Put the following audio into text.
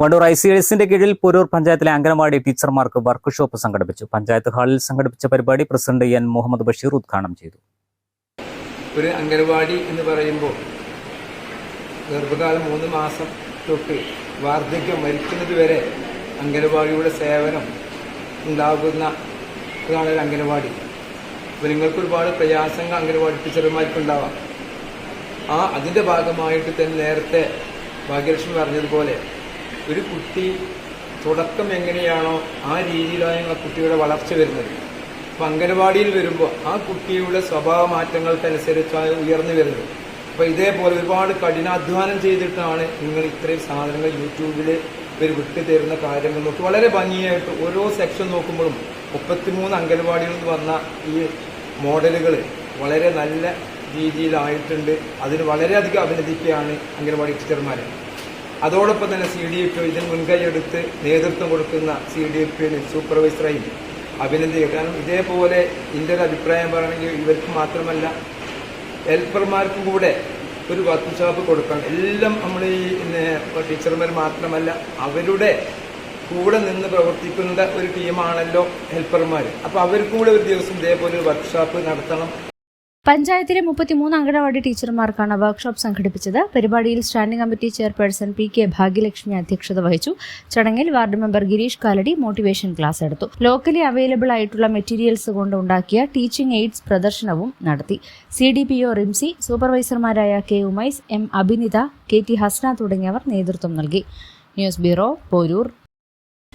Wandoor I C എസിന്റെ കീഴിൽ പൊരൂർ പഞ്ചായത്തിലെ അംഗനവാടി ടീച്ചർമാർക്ക് വർക്ക്ഷോപ്പ് സംഘടിപ്പിച്ചു. പഞ്ചായത്ത് ഹാളിൽ സംഘടിപ്പിച്ച പരിപാടി പ്രസിഡന്റ് എൻ. മുഹമ്മദ് ബഷീർ ഉദ്ഘാടനം ചെയ്തു. ഒരു അംഗനവാടി എന്ന് പറയുമ്പോൾ ഗർഭകാലം മൂന്ന് മാസം തൊട്ട് വാർദ്ധക്യം മരിക്കുന്നത് വരെ അംഗനവാടിയുടെ സേവനം ഉണ്ടാകുന്ന ഇതാണ് ഒരു അംഗനവാടി. അപ്പോൾ നിങ്ങൾക്ക് ഒരുപാട് പ്രയാസങ്ങൾ അംഗനവാടി ടീച്ചർമാർക്കുണ്ടാവാം ആ അതിന്റെ ഭാഗമായിട്ട് തന്നെ നേരത്തെ ഭാഗ്യലക്ഷ്മി പറഞ്ഞതുപോലെ ഒരു കുട്ടി തുടക്കം എങ്ങനെയാണോ ആ രീതിയിലാണ് ആ കുട്ടിയുടെ വളർച്ച വരുന്നത്. അപ്പം അംഗനവാടിയിൽ വരുമ്പോൾ ആ കുട്ടിയുടെ സ്വഭാവ മാറ്റങ്ങൾക്കനുസരിച്ചാണ് ഉയർന്നു വരുന്നത്. അപ്പോൾ ഇതേപോലെ ഒരുപാട് കഠിനാധ്വാനം ചെയ്തിട്ടാണ് നിങ്ങൾ ഇത്രയും സാധനങ്ങൾ യൂട്യൂബിൽ ഇവർ വിട്ടു തരുന്ന കാര്യങ്ങൾ നോക്കി വളരെ ഭംഗിയായിട്ട് ഓരോ സെക്ഷൻ നോക്കുമ്പോഴും മുപ്പത്തിമൂന്ന് അംഗൻവാടിയിൽ നിന്ന് വന്ന ഈ മോഡലുകൾ വളരെ നല്ല രീതിയിലായിട്ടുണ്ട്. അതിന് വളരെയധികം അഭിനന്ദിക്കുകയാണ് അംഗനവാടി ടീച്ചർമാരെ. അതോടൊപ്പം തന്നെ സി ഡി എഫ് ഇതിന് മുൻകൈ എടുത്ത് നേതൃത്വം കൊടുക്കുന്ന സി ഡി എഫ് സൂപ്പർവൈസറെയും അഭിനന്ദിക്കുക കാരണം ഇതേപോലെ എന്റെ ഒരു അഭിപ്രായം പറയണമെങ്കിൽ ഇവർക്ക് മാത്രമല്ല ഹെൽപ്പർമാർക്കും കൂടെ ഒരു വർക്ക്ഷോപ്പ് കൊടുക്കണം. എല്ലാം നമ്മൾ ഈ ടീച്ചർമാർ മാത്രമല്ല അവരുടെ കൂടെ നിന്ന് പ്രവർത്തിക്കുന്ന ഒരു ടീമാണല്ലോ ഹെൽപ്പർമാർ അപ്പോൾ കൂടെ ഒരു ദിവസം ഇതേപോലെ ഒരു വർക്ക്ഷോപ്പ് നടത്തണം. പഞ്ചായത്തിലെ മുപ്പത്തിമൂന്ന് അംഗനവാടി ടീച്ചർമാർക്കാണ് വർക്ക്ഷോപ്പ് സംഘടിപ്പിച്ചത്. പരിപാടിയിൽ standing committee chairperson P K Bhagyalakshmi അധ്യക്ഷത വഹിച്ചു. ചടങ്ങിൽ ward member Gireesh Kalady motivation class എടുത്തു. ലോക്കലി അവൈലബിൾ ആയിട്ടുള്ള മെറ്റീരിയൽസ് കൊണ്ട് ഉണ്ടാക്കിയ ടീച്ചിങ് എയ്ഡ്സ് പ്രദർശനവും നടത്തി. C D P O Rimsy സൂപ്പർവൈസർമാരായ K Umais M Abhinitha K T Hasna തുടങ്ങിയവർ നേതൃത്വം നൽകി. News bureau Porur.